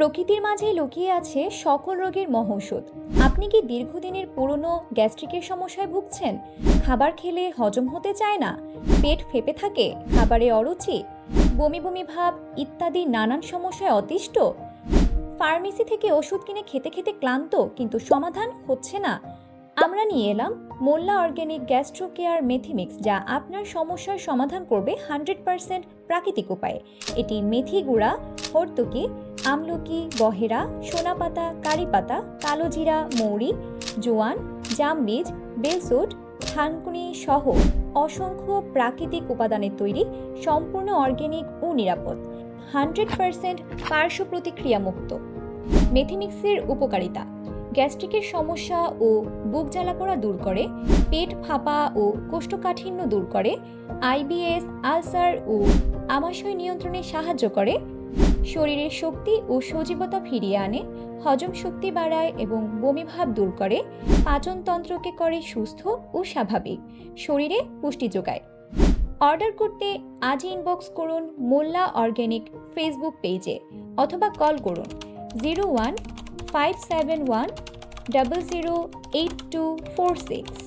প্রকৃতির মাঝে লুকিয়ে আছে সকল রোগের মহৌষধ। আপনি কি দীর্ঘদিনের পুরনো গ্যাস্ট্রিকের সমস্যায় ভুগছেন? খাবার খেলে হজম হতে চায় না? পেট ফেপে থাকে? খাবারে অরুচি? বমি বমি ভাব ইত্যাদি নানান সমস্যায় অতিষ্ঠ? ফার্মেসি থেকে ওষুধ কিনে খেতে খেতে ক্লান্ত, কিন্তু সমাধান হচ্ছে না। আমরা নিয়ে এলাম Molla organic gastro care Methimix, যা আপনার সমস্যার সমাধান করবে হান্ড্রেড পারসেন্ট প্রাকৃতিক উপায়ে। এটি মেথি গুঁড়া, হর্তুকি আমলকি, বহেরা, সোনাপাতা, কারিপাতা, কালোজিরা, মৌরি, জোয়ান, জামবীজ, বেলসুট থানকুনি সহ অসংখ্য প্রাকৃতিক উপাদানের তৈরি, সম্পূর্ণ অর্গ্যানিক ও নিরাপদ। হান্ড্রেড পারসেন্ট পার্শ্ব প্রতিক্রিয়া মুক্ত। মেথিমিক্সের উপকারিতা। গ্যাস্ট্রিকের সমস্যা ও বুক জ্বালাপোড়া দূর করে, পেট ফাঁপা ও কোষ্ঠকাঠিন্য দূর করে, আইবিএস, আলসার ও আমাশয় নিয়ন্ত্রণে সাহায্য করে শরীরের শক্তি ও সজীবতা ফিরিয়ে আনে, হজম শক্তি বাড়ায় এবং বমিভাব দূর করে, পাচনতন্ত্রকে করে সুস্থ ও স্বাভাবিক, শরীরে পুষ্টি যোগায়। অর্ডার করতে আজই ইনবক্স করুন মোল্লা অর্গ্যানিক ফেসবুক পেজে অথবা কল করুন zero one five seven one double zero eight two four six.